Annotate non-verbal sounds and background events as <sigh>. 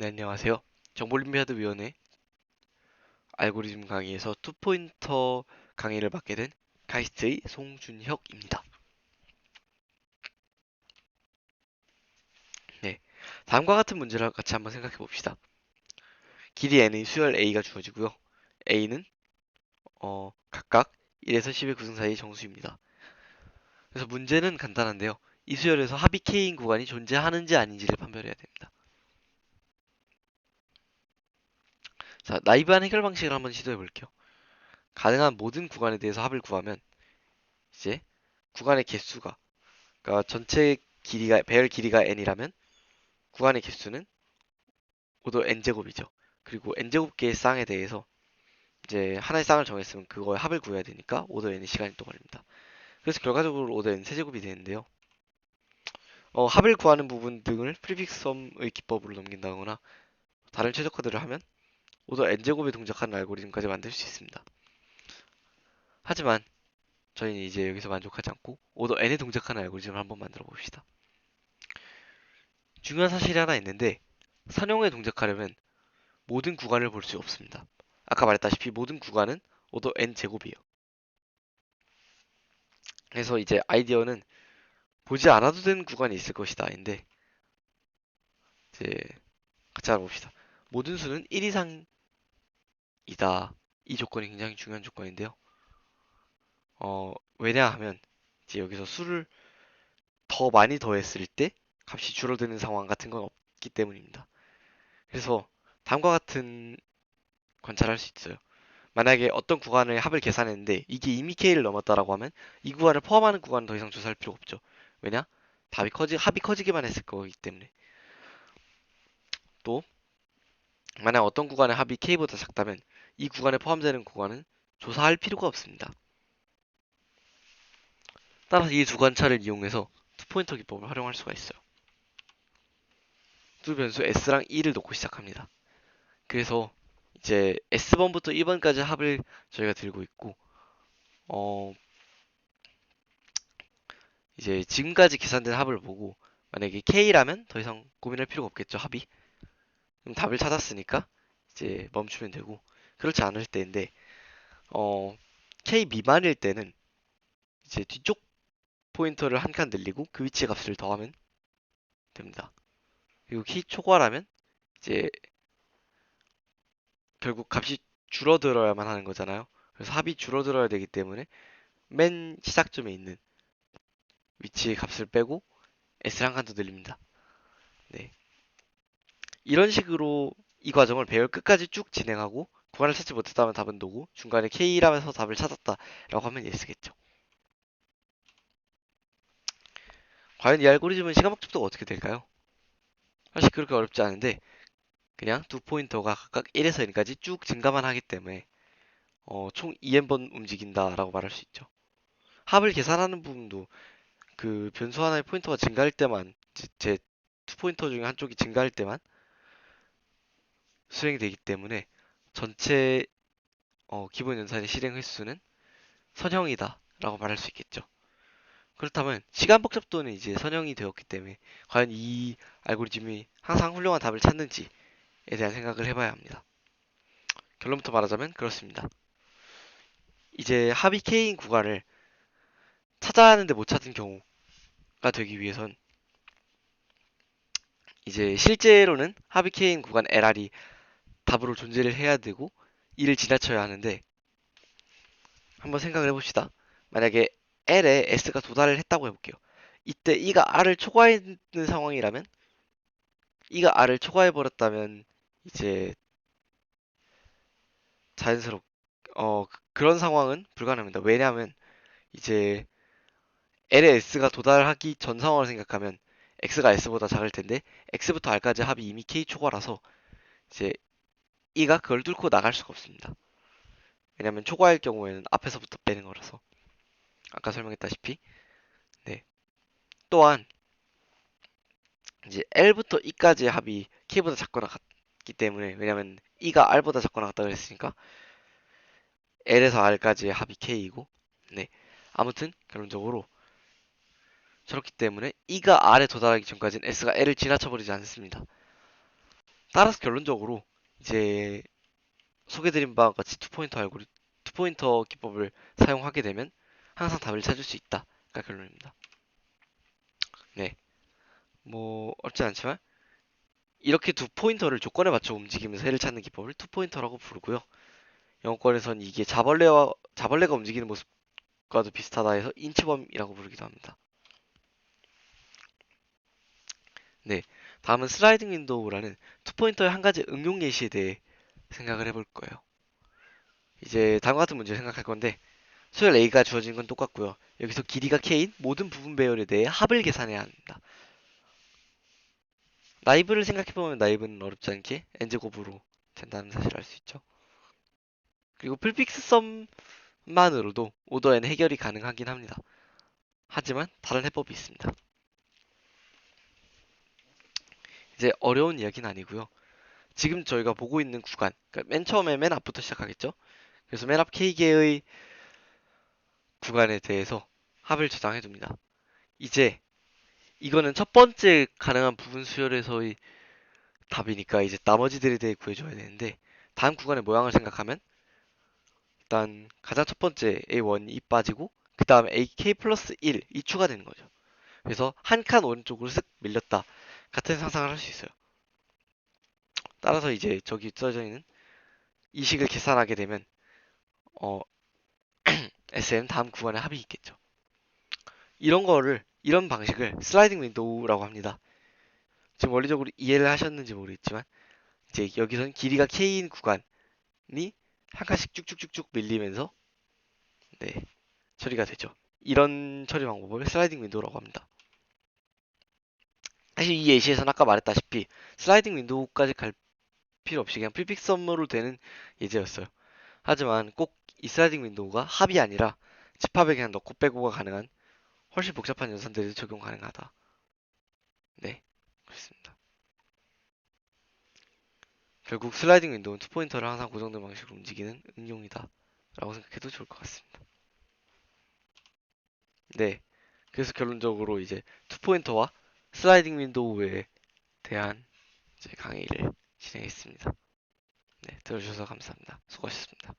네, 안녕하세요. 정보올림피아드 위원회 알고리즘 강의에서 투포인터 강의를 맡게 된 카이스트의 송준혁입니다. 네, 다음과 같은 문제를 같이 한번 생각해 봅시다. 길이 n의 수열 a가 주어지고요. a는 어, 각각 1에서 10의 구성 사이의 정수입니다. 그래서 문제는 간단한데요. 이 수열에서 합이 k인 구간이 존재하는지 아닌지를 판별해야 됩니다. 자, 나이브한 해결 방식을 한번 시도해 볼게요. 가능한 모든 구간에 대해서 합을 구하면 이제 구간의 개수가 그러니까 전체 길이가 배열 길이가 n이라면 구간의 개수는 모두 n제곱이죠. 그리고 n제곱 개의 쌍에 대해서 이제 하나의 쌍을 정했으면 그거의 합을 구해야 되니까 오더 n의 시간이 또 걸립니다. 그래서 결과적으로 오더 n 세제곱이 되는데요. 어, 합을 구하는 부분 등을 프리픽스 썸의 기법으로 넘긴다거나 다른 최적화들을 하면 오더 n제곱에 동작하는 알고리즘까지 만들 수 있습니다. 하지만 저희는 이제 여기서 만족하지 않고 오더 n에 동작하는 알고리즘을 한번 만들어 봅시다. 중요한 사실이 하나 있는데 선형에 동작하려면 모든 구간을 볼 수 없습니다. 아까 말했다시피 모든 구간은 오더 n제곱이에요. 그래서 이제 아이디어는 보지 않아도 되는 구간이 있을 것이다. 인데 이제 같이 알아봅시다. 모든 수는 1 이상 이다. 이 조건이 굉장히 중요한 조건인데요. 어, 왜냐하면 이제 여기서 수를 더 많이 더했을 때 값이 줄어드는 상황 같은 건 없기 때문입니다. 그래서 다음과 같은 관찰할 수 있어요. 만약에 어떤 구간의 합을 계산했는데 이게 이미 K를 넘었다라고 하면 이 구간을 포함하는 구간은 더 이상 조사할 필요가 없죠. 왜냐? 답이 커지, 합이 커지기만 했을 거기 때문에. 또 만약 어떤 구간의 합이 K보다 작다면 이 구간에 포함되는 구간은 조사할 필요가 없습니다. 따라서 이 두 관찰을 이용해서 투포인터 기법을 활용할 수가 있어요. 두 변수 S랑 E를 놓고 시작합니다. 그래서 이제 S번부터 2번까지 합을 저희가 들고 있고 어 이제 지금까지 계산된 합을 보고 만약에 K라면 더 이상 고민할 필요가 없겠죠 합이 그럼 답을 찾았으니까 이제 멈추면 되고 그렇지 않을 때인데 어 K 미만일 때는 이제 뒤쪽 포인터를 한 칸 늘리고 그 위치 값을 더하면 됩니다. 그리고 K 초과라면 이제 결국 값이 줄어들어야만 하는 거잖아요. 그래서 합이 줄어들어야 되기 때문에 맨 시작점에 있는 위치의 값을 빼고 S를 한칸더 늘립니다. 네. 이런 식으로 이 과정을 배열 끝까지 쭉 진행하고 구간을 찾지 못했다면 답은 노고 중간에 K라면서 답을 찾았다 라고 하면 예스겠죠. 과연 이 알고리즘은 시간 복잡도가 어떻게 될까요? 사실 그렇게 어렵지 않은데 그냥 두 포인터가 각각 1에서 n까지 쭉 증가만 하기 때문에 어, 총 2n번 움직인다 라고 말할 수 있죠. 합을 계산하는 부분도 그 변수 하나의 포인터가 증가할 때만 제투 포인터 중에 한쪽이 증가할 때만 수행이 되기 때문에 전체 어, 기본 연산의 실행 횟수는 선형이다 라고 말할 수 있겠죠. 그렇다면 시간 복잡도는 이제 선형이 되었기 때문에 과연 이 알고리즘이 항상 훌륭한 답을 찾는지에 대한 생각을 해봐야 합니다. 결론부터 말하자면 그렇습니다. 이제 합의 K인 구간을 찾아야 하는데 못 찾은 경우가 되기 위해선 이제 실제로는 합의 K인 구간 LR이 답으로 존재를 해야 되고 이를 지나쳐야 하는데 한번 생각을 해봅시다. 만약에 L에 S가 도달을 했다고 해볼게요. 이때 E가 R을 초과했는 상황이라면 E가 R을 초과해버렸다면 이제 자연스럽 어 그런 상황은 불가능합니다. 왜냐하면 이제 L에 S가 도달하기 전 상황을 생각하면 X가 S보다 작을 텐데 X부터 R까지 합이 이미 K 초과라서 이제 E가 그걸 뚫고 나갈 수가 없습니다. 왜냐하면 초과일 경우에는 앞에서부터 빼는 거라서. 아까 설명했다시피. 네. 또한 이제 L부터 E까지 합이 K보다 작거나 같기 때문에 왜냐면 E가 R보다 작거나 같다 그랬으니까 L에서 R까지의 합이 K이고. 네. 아무튼 결론적으로 저렇기 때문에 E가 R에 도달하기 전까지는 S가 L을 지나쳐 버리지 않습니다. 따라서 결론적으로 이제 소개드린 바와 같이 투포인터 알고리 투포인터 기법을 사용하게 되면 항상 답을 찾을 수 있다가 결론입니다. 네. 뭐 어렵지 않지만 이렇게 두 포인터를 조건에 맞춰 움직이면서 해를 찾는 기법을 투포인터라고 부르고요. 영어권에선 이게 자벌레와 자벌레가 움직이는 모습과도 비슷하다 해서 인치범이라고 부르기도 합니다. 네, 다음은 슬라이딩 윈도우라는 투포인터의 한 가지 응용 예시에 대해 생각을 해볼 거예요. 이제 다음과 같은 문제 생각할 건데 수열 A가 주어진 건 똑같고요. 여기서 길이가 K인 모든 부분 배열에 대해 합을 계산해야 합니다. 나이브를 생각해보면 나이브는 어렵지 않게 n제곱으로 된다는 사실을 알 수 있죠. 그리고 풀픽스 썸만으로도 오더 n 해결이 가능하긴 합니다. 하지만 다른 해법이 있습니다. 이제 어려운 이야기는 아니고요. 지금 저희가 보고 있는 구간, 그러니까 맨 처음에 맨 앞부터 시작하겠죠. 그래서 맨 앞 K개의 구간에 대해서 합을 저장해 둡니다. 이제 이거는 첫 번째 가능한 부분 수열에서의 답이니까 이제 나머지들에 대해 구해줘야 되는데 다음 구간의 모양을 생각하면 일단 가장 첫 번째 A1이 빠지고 그 다음에 AK 플러스 1이 추가되는 거죠. 그래서 한 칸 오른쪽으로 쓱 밀렸다 같은 상상을 할 수 있어요. 따라서 이제 저기 써져 있는 이 식을 계산하게 되면 어 <clears throat> SM 다음 구간에 합이 있겠죠. 이런 거를 이런 방식을 슬라이딩 윈도우라고 합니다. 지금 원리적으로 이해를 하셨는지 모르겠지만 이제 여기서는 길이가 K인 구간이 한 칸씩 쭉쭉쭉쭉 밀리면서 네 처리가 되죠. 이런 처리 방법을 슬라이딩 윈도우라고 합니다. 사실 이 예시에서는 아까 말했다시피 슬라이딩 윈도우까지 갈 필요 없이 그냥 프리픽 썸으로 되는 예제였어요. 하지만 꼭 이 슬라이딩 윈도우가 합이 아니라 집합에 그냥 넣고 빼고가 가능한 훨씬 복잡한 연산들에도 적용 가능하다. 네, 그렇습니다. 결국 슬라이딩 윈도우는 투포인터를 항상 고정된 방식으로 움직이는 응용이다. 라고 생각해도 좋을 것 같습니다. 네, 그래서 결론적으로 이제 투포인터와 슬라이딩 윈도우에 대한 강의를 진행했습니다. 네, 들어주셔서 감사합니다. 수고하셨습니다.